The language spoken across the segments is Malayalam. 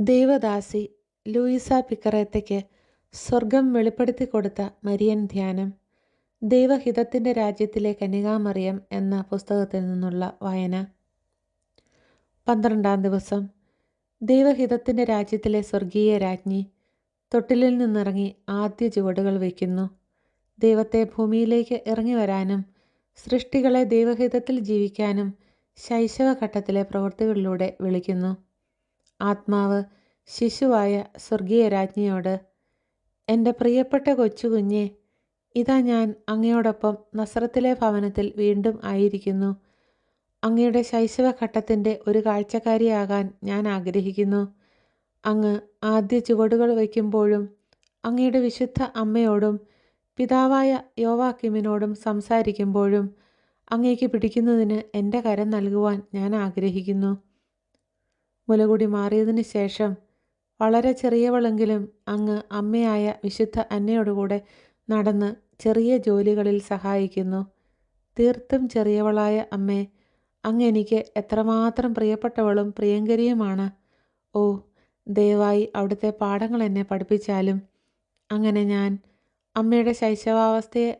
ദൈവദാസി ലൂയിസ പിക്കറേത്തയ്ക്ക് സ്വർഗം വെളിപ്പെടുത്തി കൊടുത്ത മരിയൻ ധ്യാനം ദൈവഹിതത്തിന്റെ രാജ്യത്തിലെ കന്യകാമറിയം എന്ന പുസ്തകത്തിൽ നിന്നുള്ള വായന. പന്ത്രണ്ടാം ദിവസം ദൈവഹിതത്തിന്റെ രാജ്യത്തിലെ സ്വർഗീയ രാജ്ഞി തൊട്ടിലിൽ നിന്നിറങ്ങി ആദ്യ ചുവടുകൾ വയ്ക്കുന്നു. ദൈവത്തെ ഭൂമിയിലേക്ക് ഇറങ്ങി വരാനും സൃഷ്ടികളെ ദൈവഹിതത്തിൽ ജീവിക്കാനും ശൈശവഘട്ടത്തിലെ പ്രവൃത്തികളിലൂടെ വിളിക്കുന്നു. ആത്മാവ് ശിശുവായ സ്വർഗീയ രാജ്ഞിയോട് എന്റെ പ്രിയപ്പെട്ട കൊച്ചുകുഞ്ഞെ ഇതാ ഞാൻ അങ്ങയോടൊപ്പം നസ്രത്തിലെ ഭവനത്തിൽ വീണ്ടും ആയിരിക്കുന്നു. അങ്ങയുടെ ശൈശവഘട്ടത്തിന്റെ ഒരു കാഴ്ചക്കാരിയാകാൻ ഞാൻ ആഗ്രഹിക്കുന്നു. അങ്ങ് ആദ്യ ചുവടുകൾ വയ്ക്കുമ്പോഴും അങ്ങയുടെ വിശുദ്ധ അമ്മയോടും പിതാവായ യോവാക്കിമിനോടും സംസാരിക്കുമ്പോഴും അങ്ങേക്ക് പിടിക്കുന്നതിന് എന്റെ കരം നൽകുവാൻ ഞാൻ ആഗ്രഹിക്കുന്നു. മുലകുടി മാറിയതിന് ശേഷം വളരെ ചെറിയവളെങ്കിലും അങ്ങ് അമ്മയായ വിശുദ്ധ അന്നയോടുകൂടെ നടന്ന് ചെറിയ ജോലികളിൽ സഹായിക്കുന്നു. തീർത്തും ചെറിയവളായ അമ്മേ അങ്ങ് എനിക്ക് എത്രമാത്രം പ്രിയപ്പെട്ടവളും പ്രിയങ്കരിയുമാണ്. ഓ ദയവായി അവിടുത്തെ പാഠങ്ങൾ എന്നെ പഠിപ്പിച്ചാലും. അങ്ങനെ ഞാൻ അമ്മയുടെ ശൈശവാവസ്ഥയെ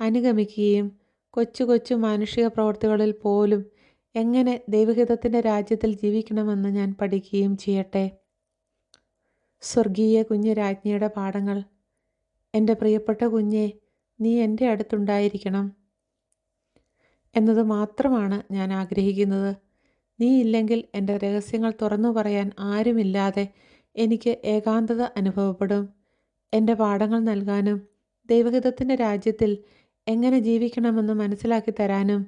അനുഗമിക്കുകയും കൊച്ചു കൊച്ചു മാനുഷിക പ്രവൃത്തികളിൽ പോലും എങ്ങനെ ദൈവഹിതത്തിന്റെ രാജ്യത്തിൽ ജീവിക്കണമെന്ന് ഞാൻ പഠിക്കുകയും ചെയ്യട്ടെ? സ്വർഗീയ കുഞ്ഞ് രാജ്ഞിയുടെ പാഠങ്ങൾ. എന്റെ പ്രിയപ്പെട്ട കുഞ്ഞെ നീ എന്റെ അടുത്തുണ്ടായിരിക്കണം എന്നത് മാത്രമാണ് ഞാൻ ആഗ്രഹിക്കുന്നത്. നീ ഇല്ലെങ്കിൽ എന്റെ രഹസ്യങ്ങൾ തുറന്നു പറയാൻ ആരുമില്ലാതെ എനിക്ക് ഏകാന്തത അനുഭവപ്പെടും. എന്റെ പാഠങ്ങൾ നൽകാനും ദൈവഹിതത്തിന്റെ രാജ്യത്തിൽ എങ്ങനെ ജീവിക്കണമെന്ന് മനസ്സിലാക്കി തരാനും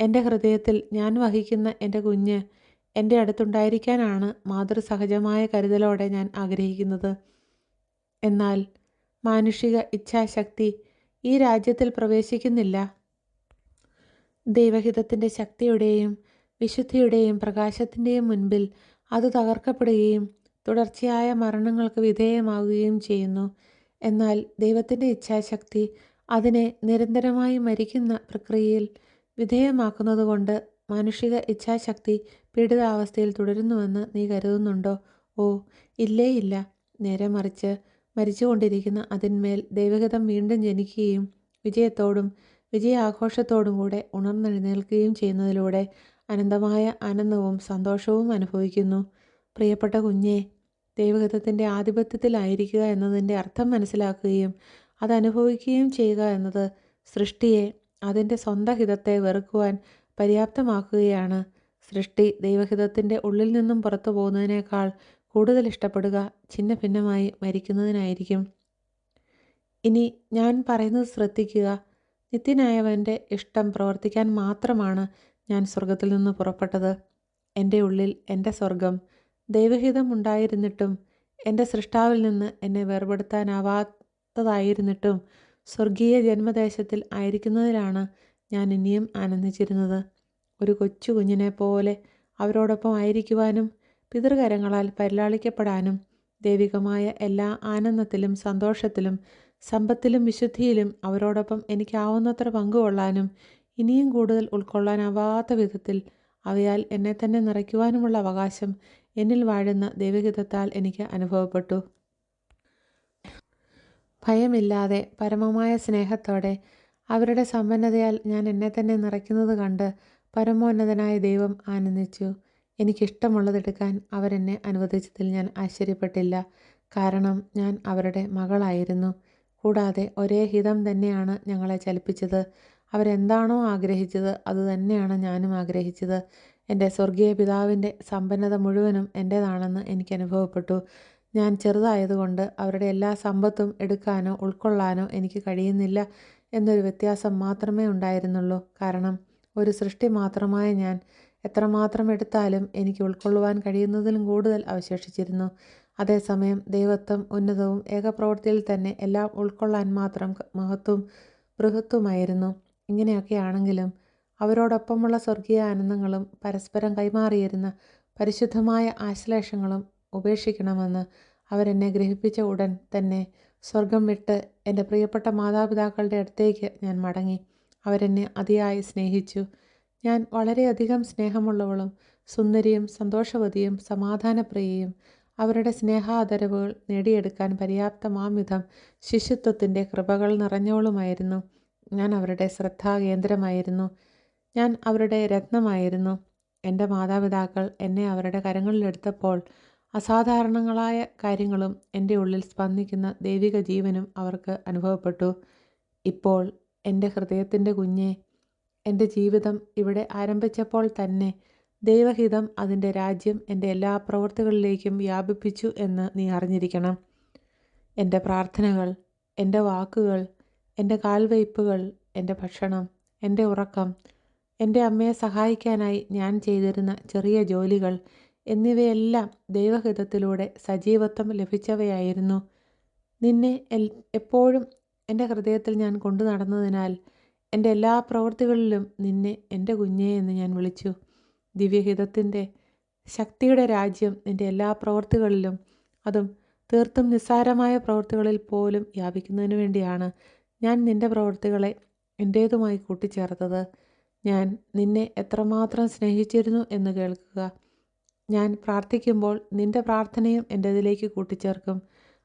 എന്റെ ഹൃദയത്തിൽ ഞാൻ വഹിക്കുന്ന എന്റെ കുഞ്ഞ് എന്റെ അടുത്തുണ്ടായിരിക്കാനാണ് മാതൃസഹജമായ കരുതലോടെ ഞാൻ ആഗ്രഹിക്കുന്നത്. എന്നാൽ മാനുഷിക ഇച്ഛാശക്തി ഈ രാജ്യത്തിൽ പ്രവേശിക്കുന്നില്ല. ദൈവഹിതത്തിന്റെ ശക്തിയുടെയും വിശുദ്ധിയുടെയും പ്രകാശത്തിന്റെയും മുൻപിൽ അത് തകർക്കപ്പെടുകയും തുടർച്ചയായ മരണങ്ങൾക്ക് വിധേയമാവുകയും ചെയ്യുന്നു. എന്നാൽ ദൈവത്തിന്റെ ഇച്ഛാശക്തി അതിനെ നിരന്തരമായി മരിക്കുന്ന പ്രക്രിയയിൽ വിധേയമാക്കുന്നതുകൊണ്ട് മാനുഷിക ഇച്ഛാശക്തി പീഡിതാവസ്ഥയിൽ തുടരുന്നുവെന്ന് നീ കരുതുന്നുണ്ടോ? ഓ ഇല്ലേ ഇല്ല. നേരെ മറിച്ച് മരിച്ചുകൊണ്ടിരിക്കുന്ന അതിന്മേൽ ദൈവഗതം വീണ്ടും ജനിക്കുകയും വിജയത്തോടും വിജയാഘോഷത്തോടും കൂടെ ഉണർന്നെഴുന്നേൽക്കുകയും ചെയ്യുന്നതിലൂടെ അനന്തമായ ആനന്ദവും സന്തോഷവും അനുഭവിക്കുന്നു. പ്രിയപ്പെട്ട കുഞ്ഞേ ദൈവഗതത്തിന്റെ ആധിപത്യത്തിലായിരിക്കുക എന്നതിന്റെ അർത്ഥം മനസ്സിലാക്കുകയും അതനുഭവിക്കുകയും ചെയ്യുക എന്നത് സൃഷ്ടിയെ അതിന്റെ സ്വന്തം ഹിതത്തെ വെറുക്കുവാൻ പര്യാപ്തമാക്കുകയാണ്. സൃഷ്ടി ദൈവഹിതത്തിന്റെ ഉള്ളിൽ നിന്നും പുറത്തു പോകുന്നതിനേക്കാൾ കൂടുതൽ ഇഷ്ടപ്പെടുക ഛിന്ന ഭിന്നമായി മരിക്കുന്നതിനായിരിക്കും. ഇനി ഞാൻ പറയുന്നത് ശ്രദ്ധിക്കുക. നിത്യനായവന്റെ ഇഷ്ടം പ്രവർത്തിക്കാൻ മാത്രമാണ് ഞാൻ സ്വർഗത്തിൽ നിന്ന് പുറപ്പെട്ടത്. എന്റെ ഉള്ളിൽ എന്റെ സ്വർഗം ദൈവഹിതം ഉണ്ടായിരുന്നിട്ടും എന്റെ സൃഷ്ടാവിൽ നിന്ന് എന്നെ വേർപെടുത്താനാവാത്തതായിരുന്നിട്ടും സ്വർഗീയ ജന്മദേശത്തിൽ ആയിരിക്കുന്നതിലാണ് ഞാൻ ഇനിയും ആനന്ദിച്ചിരുന്നത്. ഒരു കൊച്ചു കുഞ്ഞിനെ പോലെ അവരോടൊപ്പം ആയിരിക്കുവാനും പിതൃകരങ്ങളാൽ പരിലാളിക്കപ്പെടാനും ദൈവികമായ എല്ലാ ആനന്ദത്തിലും സന്തോഷത്തിലും സമ്പത്തിലും വിശുദ്ധിയിലും അവരോടൊപ്പം എനിക്കാവുന്നത്ര പങ്കുകൊള്ളാനും ഇനിയും കൂടുതൽ ഉൾക്കൊള്ളാനാവാത്ത വിധത്തിൽ അവയാൽ എന്നെ തന്നെ നിറയ്ക്കുവാനുമുള്ള അവകാശം എന്നിൽ വാഴുന്ന ദൈവഹിതത്താൽ എനിക്ക് അനുഭവപ്പെട്ടു. ഭയമില്ലാതെ പരമമായ സ്നേഹത്തോടെ അവരുടെ സമ്പന്നതയാൽ ഞാൻ എന്നെ തന്നെ നിറയ്ക്കുന്നത് കണ്ട് പരമോന്നതനായ ദൈവം ആനന്ദിച്ചു. എനിക്കിഷ്ടമുള്ളതെടുക്കാൻ അവരെന്നെ അനുവദിച്ചതിൽ ഞാൻ ആശ്ചര്യപ്പെട്ടില്ല. കാരണം ഞാൻ അവരുടെ മകളായിരുന്നു. കൂടാതെ ഒരേ ഹിതം തന്നെയാണ് ഞങ്ങളെ ചലിപ്പിച്ചത്. അവരെന്താണോ ആഗ്രഹിച്ചത് അതുതന്നെയാണ് ഞാനും ആഗ്രഹിച്ചത്. എന്റെ സ്വർഗീയ പിതാവിന്റെ സമ്പന്നത മുഴുവനും എന്റേതാണെന്ന് എനിക്ക് അനുഭവപ്പെട്ടു. ഞാൻ ചെറുതായതുകൊണ്ട് അവരുടെ എല്ലാ സമ്പത്തും എടുക്കാനോ ഉൾക്കൊള്ളാനോ എനിക്ക് കഴിയുന്നില്ല എന്നൊരു വ്യത്യാസം മാത്രമേ ഉണ്ടായിരുന്നുള്ളൂ. കാരണം ഒരു സൃഷ്ടി മാത്രമായ ഞാൻ എത്രമാത്രം എടുത്താലും എനിക്ക് ഉൾക്കൊള്ളുവാൻ കഴിയുന്നതിലും കൂടുതൽ അവശേഷിച്ചിരുന്നു. അതേസമയം ദൈവത്വം ഉന്നതവും ഏകപ്രവൃത്തിയിൽ തന്നെ എല്ലാം ഉൾക്കൊള്ളാൻ മാത്രം മഹത്വം ബൃഹത്വമായിരുന്നു. ഇങ്ങനെയൊക്കെയാണെങ്കിലും അവരോടൊപ്പമുള്ള സ്വർഗീയ ആനന്ദങ്ങളും പരസ്പരം കൈമാറിയിരുന്ന പരിശുദ്ധമായ ആശ്ലേഷങ്ങളും ഉപേക്ഷിക്കണമെന്ന് അവരെന്നെ ഗ്രഹിപ്പിച്ച ഉടൻ തന്നെ സ്വർഗം വിട്ട് എന്റെ പ്രിയപ്പെട്ട മാതാപിതാക്കളുടെ അടുത്തേക്ക് ഞാൻ മടങ്ങി. അവരെന്നെ അതിയായി സ്നേഹിച്ചു. ഞാൻ വളരെയധികം സ്നേഹമുള്ളവളും സുന്ദരിയും സന്തോഷവതിയും സമാധാനപ്രിയയും. അവരുടെ സ്നേഹാദരവുകൾ നേടിയെടുക്കാൻ പര്യാപ്തമാം വിധം ശിശുത്വത്തിന്റെ കൃപകൾ നിറഞ്ഞവളുമായിരുന്നു. ഞാൻ അവരുടെ ശ്രദ്ധാകേന്ദ്രമായിരുന്നു. ഞാൻ അവരുടെ രത്നമായിരുന്നു. എന്റെ മാതാപിതാക്കൾ എന്നെ അവരുടെ കരങ്ങളിലെടുത്തപ്പോൾ അസാധാരണങ്ങളായ കാര്യങ്ങളും എന്റെ ഉള്ളിൽ സ്പന്ദിക്കുന്ന ദൈവിക ജീവനും അവർക്ക് അനുഭവപ്പെട്ടു. ഇപ്പോൾ എന്റെ ഹൃദയത്തിന്റെ കുഞ്ഞെ എന്റെ ജീവിതം ഇവിടെ ആരംഭിച്ചപ്പോൾ തന്നെ ദൈവഹിതം അതിന്റെ രാജ്യം എന്റെ എല്ലാ പ്രവൃത്തികളിലേക്കും വ്യാപിപ്പിച്ചു എന്ന് നീ അറിഞ്ഞിരിക്കണം. എന്റെ പ്രാർത്ഥനകൾ എന്റെ വാക്കുകൾ എന്റെ കാൽവയ്പ്പുകൾ എന്റെ ഭക്ഷണം എന്റെ ഉറക്കം എന്റെ അമ്മയെ സഹായിക്കാനായി ഞാൻ ചെയ്തിരുന്ന ചെറിയ ജോലികൾ എന്നിവയെല്ലാം ദൈവഹിതത്തിലൂടെ സജീവത്വം ലഭിച്ചവയായിരുന്നു. നിന്നെ എപ്പോഴും എന്റെ ഹൃദയത്തിൽ ഞാൻ കൊണ്ടു നടന്നതിനാൽ എന്റെ എല്ലാ പ്രവൃത്തികളിലും നിന്നെ എന്റെ കുഞ്ഞേ എന്ന് ഞാൻ വിളിച്ചു. ദിവ്യഹിതത്തിന്റെ ശക്തിയുടെ രാജ്യം നിന്റെ എല്ലാ പ്രവൃത്തികളിലും അതും തീർത്തും നിസ്സാരമായ പ്രവൃത്തികളിൽ പോലും വ്യാപിക്കുന്നതിന് വേണ്ടിയാണ് ഞാൻ നിന്റെ പ്രവൃത്തികളെ എന്റേതുമായി കൂട്ടിച്ചേർത്തത്. ഞാൻ നിന്നെ എത്രമാത്രം സ്നേഹിച്ചിരുന്നു എന്ന് കേൾക്കുക. ഞാൻ പ്രാർത്ഥിക്കുമ്പോൾ നിന്റെ പ്രാർത്ഥനയും എന്റെതിലേക്ക് കൂട്ടിച്ചേർക്കും.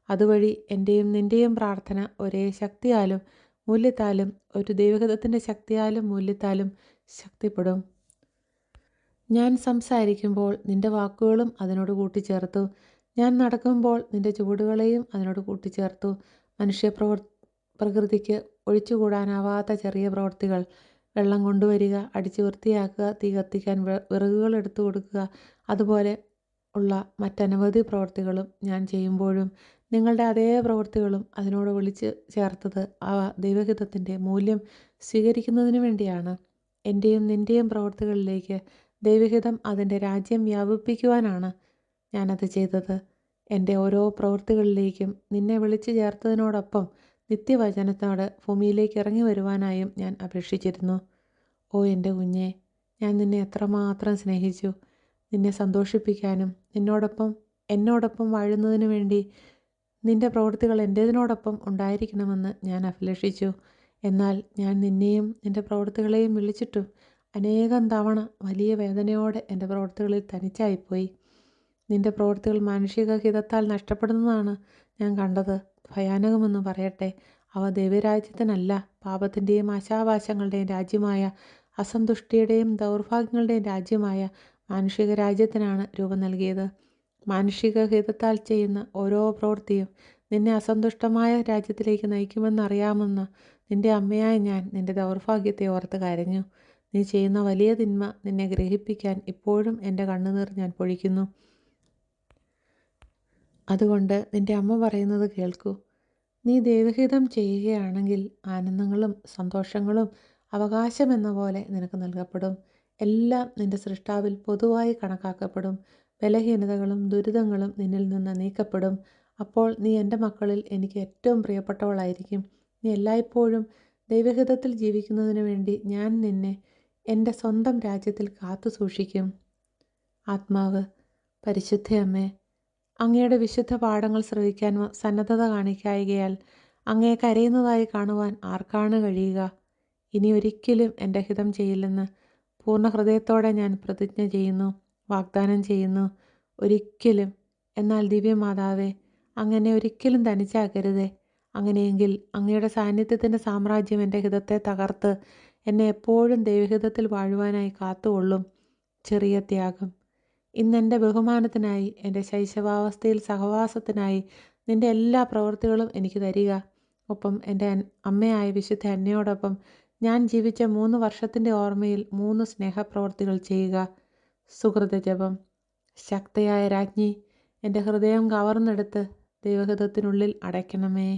അതുവഴി എന്റെയും നിന്റെയും പ്രാർത്ഥന ഒരേ ശക്തിയാലും മൂല്യത്താലും ഒരു ദൈവഗതത്തിന്റെ ശക്തിയാലും മൂല്യത്താലും ശക്തിപ്പെടും. ഞാൻ സംസാരിക്കുമ്പോൾ നിന്റെ വാക്കുകളും അതിനോട് കൂട്ടിച്ചേർത്തു. ഞാൻ നടക്കുമ്പോൾ നിന്റെ ചുവടുകളെയും അതിനോട് കൂട്ടിച്ചേർത്തു. മനുഷ്യ പ്രകൃതിക്ക് ഒഴിച്ചുകൂടാനാവാത്ത ചെറിയ പ്രവൃത്തികൾ വെള്ളം കൊണ്ടുവരിക അടിച്ചു വൃത്തിയാക്കുക തീ കത്തിക്കാൻ വിറകുകൾ എടുത്തു കൊടുക്കുക അതുപോലെ ഉള്ള മറ്റനവധി പ്രവൃത്തികളും ഞാൻ ചെയ്യുമ്പോഴും നിങ്ങളുടെ അതേ പ്രവൃത്തികളും അതിനോട് വിളിച്ച് ചേർത്തത് ആ ദൈവഹിതത്തിന്റെ മൂല്യം സ്വീകരിക്കുന്നതിന് വേണ്ടിയാണ്. എന്റെയും നിന്റെയും പ്രവൃത്തികളിലേക്ക് ദൈവഹിതം അതിന്റെ രാജ്യം വ്യാപിപ്പിക്കുവാനാണ് ഞാനത് ചെയ്തത്. എന്റെ ഓരോ പ്രവൃത്തികളിലേക്കും നിന്നെ വിളിച്ചു ചേർത്തതിനോടൊപ്പം നിത്യവചനത്തോട് ഭൂമിയിലേക്ക് ഇറങ്ങി വരുവാനായും ഞാൻ അപേക്ഷിച്ചിരുന്നു. ഓ എന്റെ കുഞ്ഞെ ഞാൻ നിന്നെ എത്രമാത്രം സ്നേഹിച്ചു. നിന്നെ സന്തോഷിപ്പിക്കാനും നിന്നോടൊപ്പം എന്നോടൊപ്പം വാഴുന്നതിന് വേണ്ടി നിന്റെ പ്രവൃത്തികൾ എന്റേതിനോടൊപ്പം ഉണ്ടായിരിക്കണമെന്ന് ഞാൻ അഭിലഷിച്ചു. എന്നാൽ ഞാൻ നിന്നെയും നിന്റെ പ്രവൃത്തികളെയും വിളിച്ചിട്ടും അനേകം തവണ വലിയ വേദനയോടെ എന്റെ പ്രവൃത്തികളിൽ തനിച്ചായിപ്പോയി. നിന്റെ പ്രവൃത്തികൾ മാനുഷിക ഹിതത്താൽ നഷ്ടപ്പെടുന്നതാണ് ഞാൻ കണ്ടത്. ഭയാനകമെന്ന് പറയട്ടെ അവ ദൈവരാജ്യത്തിനല്ല പാപത്തിന്റെയും ആശാവാശങ്ങളുടെയും രാജ്യമായ അസന്തുഷ്ടിയുടെയും ദൗർഭാഗ്യങ്ങളുടെയും രാജ്യമായ മാനുഷിക രാജ്യത്തിനാണ് രൂപം നൽകിയത്. മാനുഷിക ഹിതത്താൽ ചെയ്യുന്ന ഓരോ പ്രവൃത്തിയും നിന്നെ അസന്തുഷ്ടമായ രാജ്യത്തിലേക്ക് നയിക്കുമെന്നറിയാമെന്ന് നിന്റെ അമ്മയായ ഞാൻ നിന്റെ ദൗർഭാഗ്യത്തെ ഓർത്ത് കരഞ്ഞു. നീ ചെയ്യുന്ന വലിയ തിന്മ നിന്നെ ഗ്രഹിപ്പിക്കാൻ ഇപ്പോഴും എന്റെ കണ്ണുനീർ ഞാൻ പൊഴിക്കുന്നു. അതുകൊണ്ട് നിന്റെ അമ്മ പറയുന്നത് കേൾക്കൂ. നീ ദൈവഹിതം ചെയ്യുകയാണെങ്കിൽ ആനന്ദങ്ങളും സന്തോഷങ്ങളും അവകാശമെന്ന പോലെ നിനക്ക് നൽകപ്പെടും. എല്ലാം നിന്റെ സൃഷ്ടാവിൽ പൊതുവായി കണക്കാക്കപ്പെടും. ബലഹീനതകളും ദുരിതങ്ങളും നിന്നിൽ നിന്ന് നീക്കപ്പെടും. അപ്പോൾ നീ എന്റെ മക്കളിൽ എനിക്ക് ഏറ്റവും പ്രിയപ്പെട്ടവളായിരിക്കും. നീ എല്ലായ്പ്പോഴും ദൈവഹിതത്തിൽ ജീവിക്കുന്നതിന് വേണ്ടി ഞാൻ നിന്നെ എന്റെ സ്വന്തം രാജ്യത്തിൽ കാത്തു സൂക്ഷിക്കും. ആത്മാവ് പരിശുദ്ധയമ്മേ അങ്ങയുടെ വിശുദ്ധ പാഠങ്ങൾ ശ്രവിക്കാൻ സന്നദ്ധത കാണിക്കായികയാൽ അങ്ങയെ കരയുന്നതായി കാണുവാൻ ആർക്കാണ് കഴിയുക? ഇനി ഒരിക്കലും എന്റെ ഹിതം ചെയ്യില്ലെന്ന് പൂർണ ഹൃദയത്തോടെ ഞാൻ പ്രതിജ്ഞ ചെയ്യുന്നു വാഗ്ദാനം ചെയ്യുന്നു. ഒരിക്കലും. എന്നാൽ ദിവ്യമാതാവേ അങ്ങനെ ഒരിക്കലും തനിച്ചാക്കരുതേ അങ്ങനെയെങ്കിൽ അങ്ങയുടെ സാന്നിധ്യത്തിന്റെ സാമ്രാജ്യം എന്റെ ഹിതത്തെ തകർത്ത് എന്നെ എപ്പോഴും ദൈവഹിതത്തിൽ വാഴുവാനായി കാത്തുകൊള്ളും ചെറിയ ത്യാഗം. ഇന്നെന്റെ ബഹുമാനത്തിനായി എന്റെ ശൈശവാവസ്ഥയിൽ സഹവാസത്തിനായി നിന്റെ എല്ലാ പ്രവൃത്തികളും എനിക്ക് തരിക. ഒപ്പം എന്റെ അമ്മയായ വിശുദ്ധ അന്നയോടൊപ്പം ഞാൻ ജീവിച്ച മൂന്ന് വർഷത്തിന്റെ ഓർമ്മയിൽ മൂന്ന് സ്നേഹപ്രവർത്തികൾ ചെയ്യുക. സുഹൃതജപം. ശക്തയായ രാജ്ഞി എന്റെ ഹൃദയം കവർന്നെടുത്ത് ദൈവഹിതത്തിനുള്ളിൽ അടയ്ക്കണമേ.